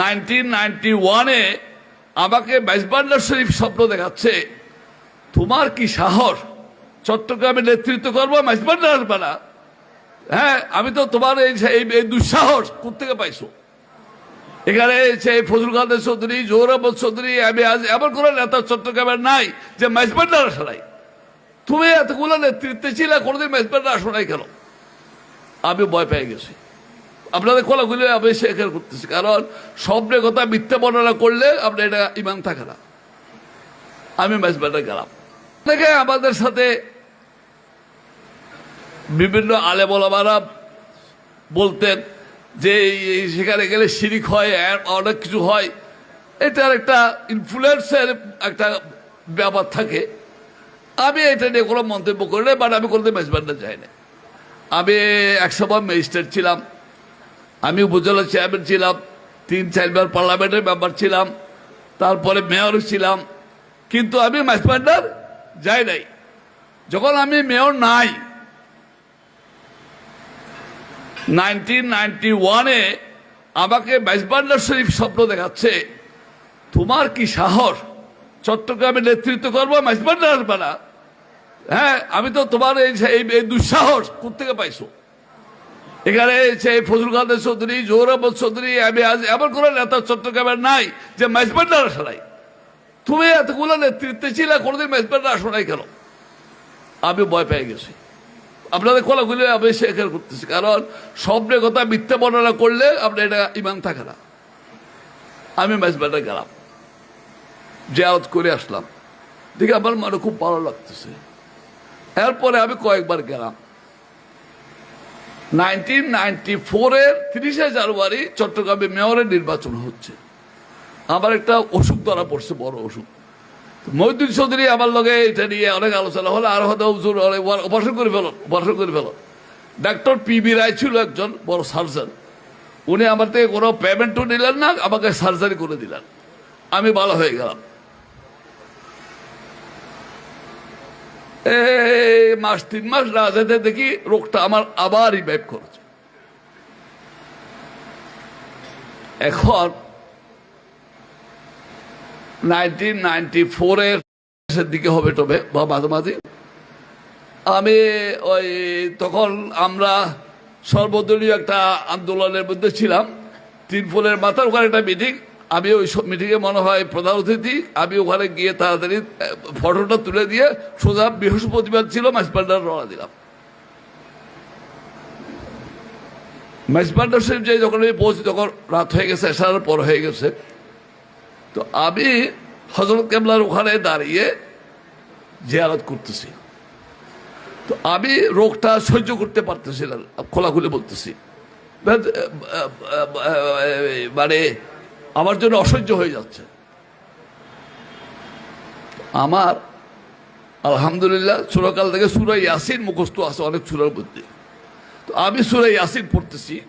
Ninety ওয়ানে আমাকে বাইজবান্ডার শরীফ স্বপ্ন দেখাচ্ছে। তোমার কি সাহস? চট্টগ্রামে নেতৃত্ব করব মাইজবান্ডার আসবে না। হ্যাঁ আমি তো তোমার এই দুঃসাহস কোথেকে পাইছো? এখানে সেই ফজল কাদের চৌধুরী, জোহর আহমদ চৌধুরী, আমি আজ এমন কোনো নেতা চট্টগ্রামের নাই যে মাইজবান্ডার আসে নাই। তুমি এতগুলো নেতৃত্বে ছিলে, কোনোদিন মাইজবান্ডার আসো নাই কেন? আমি ভয় পেয়ে গেছি। আপনাদের খোলাগুলি আমি শেখার করতেছি, কারণ স্বপ্নের কথা মিথ্যা বর্ণনা করলে আপনার এটা ইমান থাকে না। আমি ম্যাচবাটা গেলাম। দেখে আমাদের সাথে বিভিন্ন আলে বলামারা বলতেন যে সেখানে গেলে শিরিক হয় অনেক কিছু হয়। এটার একটা ইনফ্লুয়েন্সের একটা ব্যাপার থাকে। আমি এটা নিয়ে কোনো মন্তব্য করি না বাট আমি কোনোদিন ম্যাচবান্ডা যাই না আমি একসময় ম্যাজিস্ট্রেট ছিলাম। আমি উপজেলা চেয়ারম্যান ছিলাম, তিন চারবার পার্লামেন্টের মেম্বার ছিলাম, তারপরে মেয়র ছিলাম, কিন্তু আমি মাইসপান্ডার যাই নাই। যখন আমি মেয়র নাই নাইনটি ওয়ানে আমাকে মাইসবান্ডার শরীফ স্বপ্ন দেখাচ্ছে, তোমার কি সাহস? চট্টগ্রামে নেতৃত্ব করব মাইসবান্ডার আসবে হ্যাঁ আমি তো তোমার এই দুঃসাহস কোথেকে পাইছো? এখানে সেই ফজল কাদের চৌধুরী, জোহর আহমদ চৌধুরী, আমি আজ এমন কোনো নেতা চট্টগ্রামের নাই যে ম্যাচবান্ডার আসে নাই। তুমি এতগুলো নেতৃত্বে ছিলে, কোনোদিন ম্যাচবান্ডার আসো নাই কেন? আমি ভয় পেয়ে গেছি। আপনাদের খোলাগুলি আমি শেখার করতেছি, কারণ স্বপ্নের কথা মিথ্যা বর্ণনা করলে আপনার এটা ইমান থাকে না। আমি ম্যাচবান্ডার গেলাম, জেয়ারত করে আসলাম। দেখে আমার মনে খুব ভালো লাগতেছে। এরপরে আমি কয়েকবার গেলাম। নাইনটিন নাইনটি ফোরের তিরিশে জানুয়ারি চট্টগ্রামে মেয়রের নির্বাচন হচ্ছে। আমার একটা অসুখ ধরা পড়ছে, বড় অসুখ। মহিদুল চৌধুরী আমার লগে এটা নিয়ে অনেক আলোচনা হলো, আর হয়তো হুজুর অনেক অপারেশন করে ফেলো অপারেশন করে ফেলো। ডাক্তার পি বি রায় ছিল একজন বড় সার্জন। উনি আমার থেকে কোনো পেমেন্টও নিলেন না, আমাকে সার্জারি করে দিলেন। আমি ভালো হয়ে গেলাম। মাস, তিন মাস না যেতে দেখি রোগটা আমার আবার রিভাইভ করেছে। এখন নাইনটিন নাইনটি ফোরের দিকে হবে তবে বা মাঝামাঝি। আমি ওই তখন আমরা সর্বদলীয় একটা আন্দোলনের মধ্যে ছিলাম। তিন ফুলের মাথার ওখানে একটা মিটিং আমি ওই মিটিংয়ে মনে হয় প্রধান অতিথি। আমি ওখানে গিয়ে তাড়াতাড়ি ফটোটা তুলে দিয়ে সোজা বৃহস্পতিবার ছিল মাসপান্ডার রওনা দিলাম। মাসপান্ডার শরীফ যে যখন আমি পৌঁছি, তখন রাত হয়ে গেছে এসার পর হয়ে গেছে। তো আমি হজরত কেবলার ওখানে দাঁড়িয়ে জিয়ারত করতেছি। তো আমি রোগটা সহ্য করতে পারতেছি না, খোলাখুলি বলতেছি। মানে আমার জন্য অসহ্য হয়ে যাচ্ছে। আমার, আলহামদুলিল্লাহ, সুরকাল থেকে সুরাই ইয়াসিন মুখস্থ আছে, অনেক সুরার মধ্যে। তো আমি সুরাই ইয়াসিন পড়তেছি।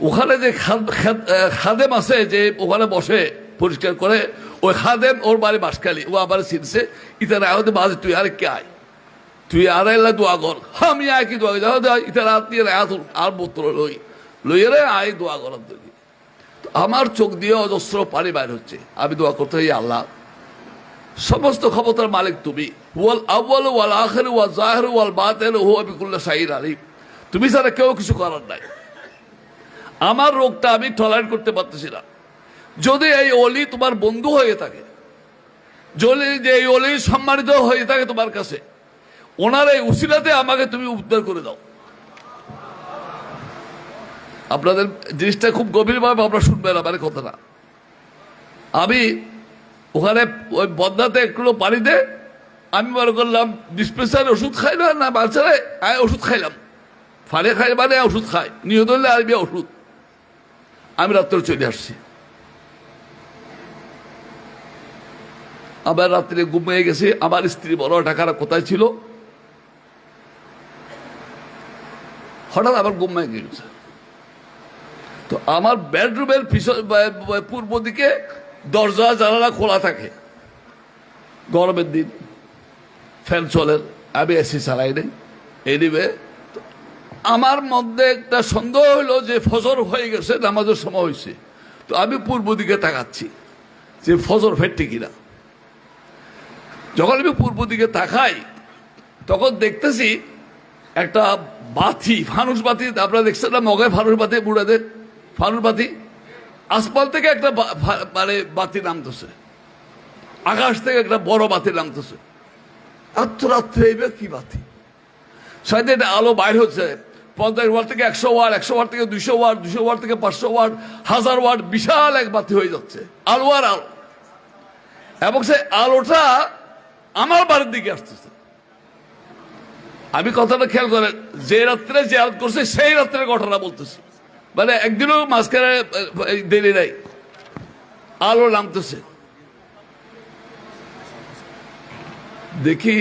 ওখানে যে খাদ- খাদ- খাদেম আছে যে ওখানে বসে পরিষ্কার করে, ওই খাদেম ওর বাড়ি বাসখালি ও আবার চিনছে, ইতার আয়তে বাজে, তুই আর কে আয়? তুই আর এলা দোয়া কর। আমি আয়, কি দোয়া ইতার আয়াত আর বোতল লই। লইয়ে রে, আয়, দোয়া করার দিকে আমার চোখ দিয়ে অজস্র পানি বাইর হচ্ছে। আমি দোয়া করতে হই আল্লাহ, সমস্ত ক্ষমতার মালিক তুমি। ওয়াল আউয়াল ওয়াল আখির ওয়াল জাহির ওয়াল বাতিন হুয়া বিকুল্লি শাইইন আলিম। তুমি ছাড়া কেউ কিছু করার নাই। আমার রোগটা আমি টলারেট করতে পারতেছি না। যদি এই অলি তোমার বন্ধু হয়ে থাকে, যদি যে এই অলি সম্মানিত হয়ে থাকে তোমার কাছে, ওনার এই উসিলাতে আমাকে তুমি উদ্ধার করে দাও। আপনাদের জিনিসটা খুব গভীরভাবে আপনারা শুনবেন আমার কথাটা। আমি ওখানে ওই বদনাতে একটু পানি দে, আমি মনে করলাম ডিসপেন্সার ওষুধ খাই না না বাচ্চারা, আয় ওষুধ খাইলাম। ফালে খাই মানে ওষুধ খাই নিহত হলে আরবি ওষুধ। আমি রাত্রে চলে আসছি। আবার রাত্রে ঘুমিয়ে গেছে, আমার স্ত্রী বড় টাকারা কোথায় ছিল? হঠাৎ আবার ঘুমিয়ে গেছে। তো আমার বেডরুমের পূর্ব দিকে দরজা, জানালা খোলা থাকে। গরমের দিন ফ্যান চলে, আমি এসি চালাই নেই। এনিবে আমার মধ্যে একটা সন্দেহ হলো যে ফজর হয়ে গেছে, নামাজের সময় হয়েছে তো আমি পূর্ব দিকে তাকাচ্ছি যে ফজর ফেটে কিনা। যখন আমি পূর্ব দিকে তাকাই, তখন দেখতেছি একটা বাতি, ফানুস বাতি, আপনারা দেখছেন না মগায় ফানুস বাতি বুড়াদের ফানুস বাতি আসমান থেকে একটা মানে বাতি নামতেছে। আকাশ থেকে একটা বড় বাতি নামতেছে। এত রাত্রে এইবার কি বাতি? সাথে একটা আলো বাইর হচ্ছে। পঞ্চাশ ওয়াট থেকে একশো ওয়াট একশো ওয়াট থেকে দুশো ওয়াট দুশো ওয়াট থেকে পাঁচশো ওয়াট, হাজার ওয়াট বিশাল এক বাতি হয়ে যাচ্ছে। আলো আর আলো। এবং সেই আলোটা আমার বাড়ির দিকে আসতেছে। আমি কথাটা খেয়াল করেন, যে রাত্রে যে জেয়ারত করছে, সেই রাত্রে ঘটনা বলতেছি। মানে একদিনও মাঝখানে দেরি নাই। আলো নামতেছে। দেখি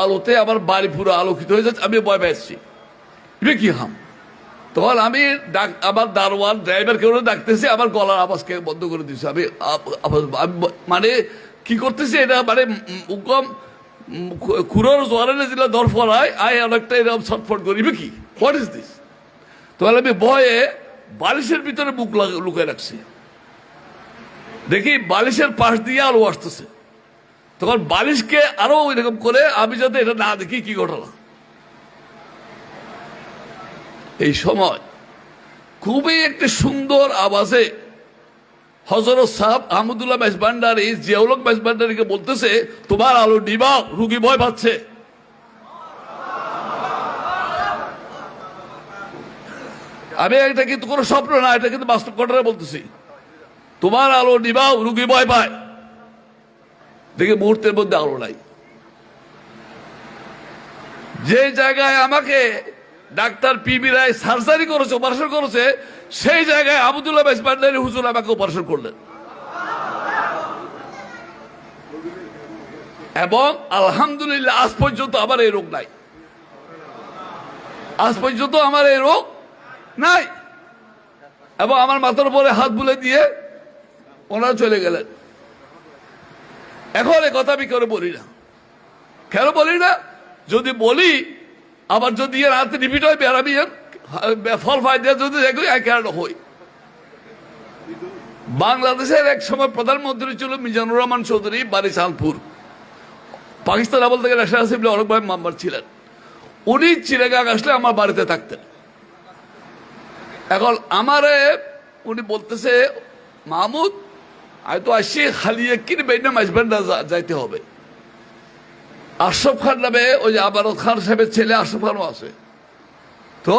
আলোতে আমার বাড়ি পুরো আলোকিত হয়ে যাচ্ছে আমি ভয় এটা কি হাম? তখন আমি ডাক, আমার দারোয়ান ড্রাইভার কেউ ডাকতেছি, আমার গলার আওয়াজকে বন্ধ করে দিয়েছে আমি মানে কি করতেছি এটা মানে উকম কুরোর জোয়ারে যেটা দর ফলায়, আয় অনেকটা এরকম ছটফট করিবে কি? হোয়াট ইজ দিস তাহলে আমি ভয়ে বালিশের ভিতরে বুক লুকিয়ে রাখছি। দেখি বালিশের পাশ দিয়ে আলো আসতেছে। তখন বালিশকে আরও এরকম করে আমি যাতে এটা না দেখি, কি ঘটনা? এই সময় খুবই একটি সুন্দর আওয়াজে হজরত সাহেব আহমদুল্লাহ মেজবান্ডারি জিয়াউলক মেজবান্ডারিকে বলতেছে, তোমার আলো নিবাও, রুগী ভয় পাচ্ছে। আমি এটা কিন্তু কোনো স্বপ্ন না, এটা কিন্তু বাস্তব ঘটনা বলতেছি। তোমার আলো নিবাও, রুগী ভয় পায়। দেখে মুহূর্তের মধ্যে আলো নাই। যে জায়গায় আমাকে doctor P P B Roy surgery করেছে অপারেশন করেছে, সেই জায়গায় আবদুল্লাহ বেসবান্ডারি হুজুর আমাকে অপারেশন করলেন। এবং আলহামদুলিল্লাহ, আজ পর্যন্ত আমার এই রোগ নাই। আজ পর্যন্ত আমার এই রোগ নাই। এবং আমার মাথার উপরে হাত বুলে দিয়ে ওনারা চলে গেলেন। এখন এ কথা আমি কেন বলি না? কেন বলি না? যদি বলি, আবার যদি এর হাতে রিপিট হয় বেড়াবি ফল ফায়দা যদি দেখো কেন হই? বাংলাদেশের এক সময় প্রধানমন্ত্রী ছিল মিজানুর রহমান চৌধুরী বাড়ি চাঁদপুর পাকিস্তান আমল থেকে ন্যাশনাল অনেক ভাই মেম্বার ছিলেন। উনি চিড়েগাং আসলে আমার বাড়িতে থাকতেন। এখন আমারে উনি বলতেছে মাহমুদ আমি তো আসছি খালি কিনে বেইনা মাসবেন্ডা যাইতে হবে। আশরফ খান নামে ওই যে আবারত খান সাহেবের ছেলে আশরফ খানও আছে। তো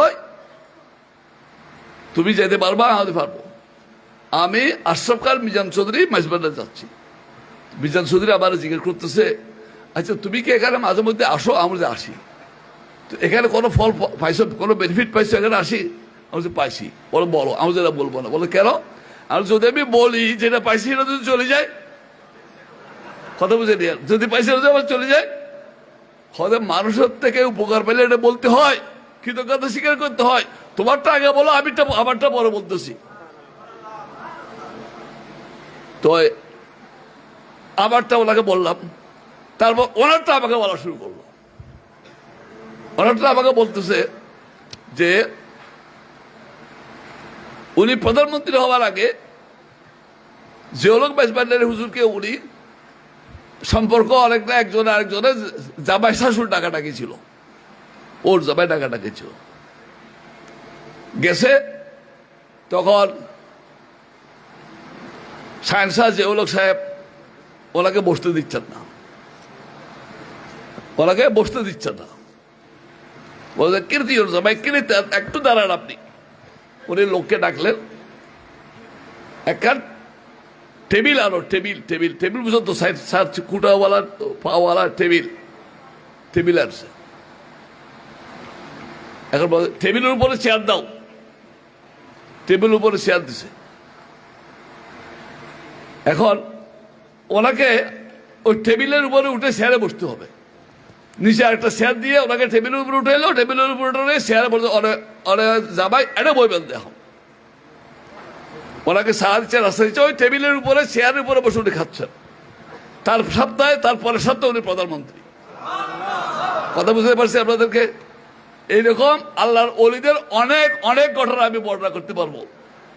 তুমি যেতে পারবা, আমি পারব। আমি আশরফ খান, মিজান চৌধুরী মাসবেন্ডা যাচ্ছি। মিজান চৌধুরী আবার জিজ্ঞেস করতেছে আচ্ছা তুমি কি এখানে মাঝে মধ্যে আসো? আমরা আসি। তো এখানে কোনো ফল পাইছো, কোনো বেনিফিট পাইছো? এখানে আসি? আমি পাইছি। বলো বলো, আমি যেটা বলব না। বলো, কেন? আর যদি আমি বলি যেটা পাইছি, সেটা যদি চলে যায়? কথা বুঝে নিয়ে যদি পাইছি, সেটা আবার চলে যায়? হয়তো মানুষের থেকে উপকার পেলে এটা বলতে হয়, কৃতজ্ঞতা স্বীকার করতে হয়। তোমারটা আগে বলো আমিটা আমারটা পরে বলতেছি। তো আমারটা ওনাকে বললাম। তারপর ওনারটা আমাকে বলা শুরু করল। ওনারটা আমাকে বলতেছে যে উনি প্রধানমন্ত্রী হওয়ার আগে জিওলক ব্যাসবান্ডারি হুজুরকে উনি সম্পর্ক অনেকটা একজন আরেকজনের জামাই শাশুর ডাকাটাকি ছিল। ওর জামাই ডাকাটাকি ছিল। গেছে, তখন সায়েন্স শাহ জিওলক সাহেব ওনাকে বসতে দিচ্ছেন না। ওনাকে বসতে দিচ্ছেন না। বলছে, কীর্তি, ওর জামাই, কীর্তি, একটু দাঁড়ান আপনি। উনি লোককে ডাকলেন। একখান টেবিল আনো, টেবিল টেবিল টেবিল বুঝো তো, সাইড কুটাওয়ালা, পাওয়ালা টেবিল টেবিল আনছে এখন টেবিলের উপরে চেয়ার দাও। টেবিলের উপরে চেয়ার দিছে। এখন ওনাকে ওই টেবিলের উপরে উঠে চেয়ারে বসতে হবে। নিচে একটা চেয়ার দিয়ে ওনাকে টেবিলের উপরে উঠে এলো টেবিলের উপরে উঠে চেয়ারে বলতে অনেক যাবাই এটা বইবেন দেখো ওনাকে সারা দিচ্ছে, রাস্তা দিচ্ছে, ওই টেবিলের উপরে চেয়ারের উপরে বসে উনি খাচ্ছেন। তার সপ্তাহে, তার পরের সপ্তাহে উনি প্রধানমন্ত্রী। কথা বুঝতে পারছি আপনাদেরকে? এইরকম আল্লাহর অলিদের অনেক অনেক ঘটনা আমি বর্ণনা করতে পারব।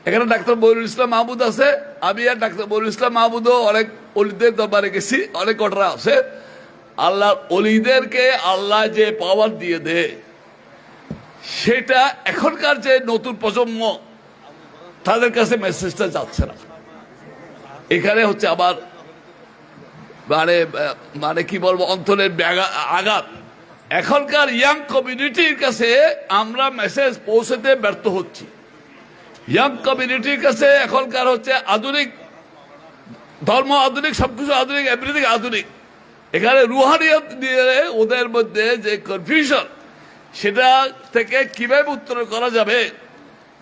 এখানে ডাক্তার বৈরুল ইসলাম মাহবুদ আছে, আমি আর ডাক্তার বৈরুল ইসলাম মাহমুদও অনেক অলিদের দরবারে গেছি, অনেক ঘটনা আছে। আল্লাহ অলিদেরকে আল্লাহ যে পাওয়ার দিয়ে দেয় সেটা এখনকার যে নতুন প্রজন্ম, তাদের কাছে মেসেজটা যাচ্ছে না। এখানে হচ্ছে আবার মানে মানে কি বলব, অন্তরের আঘাত। এখনকার ইয়াং কমিউনিটির কাছে আমরা মেসেজ পৌঁছতে ব্যর্থ হচ্ছি। ইয়াং কমিউনিটির কাছে এখনকার হচ্ছে আধুনিক ধর্ম, আধুনিক, সবকিছু আধুনিক এভরিথিং আধুনিক। এখানে রুহানিয়ত নিয়ে ওদের মধ্যে যে কনফিউশন সেটা থেকে কীভাবে উত্তর করা যাবে?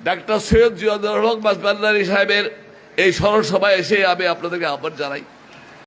ডাক্তার সৈয়দ জিয়াদ রহমান মাসবান্দারি সাহেবের এই স্মরণ সভায় এসে আমি আপনাদেরকে আহ্বান জানাই।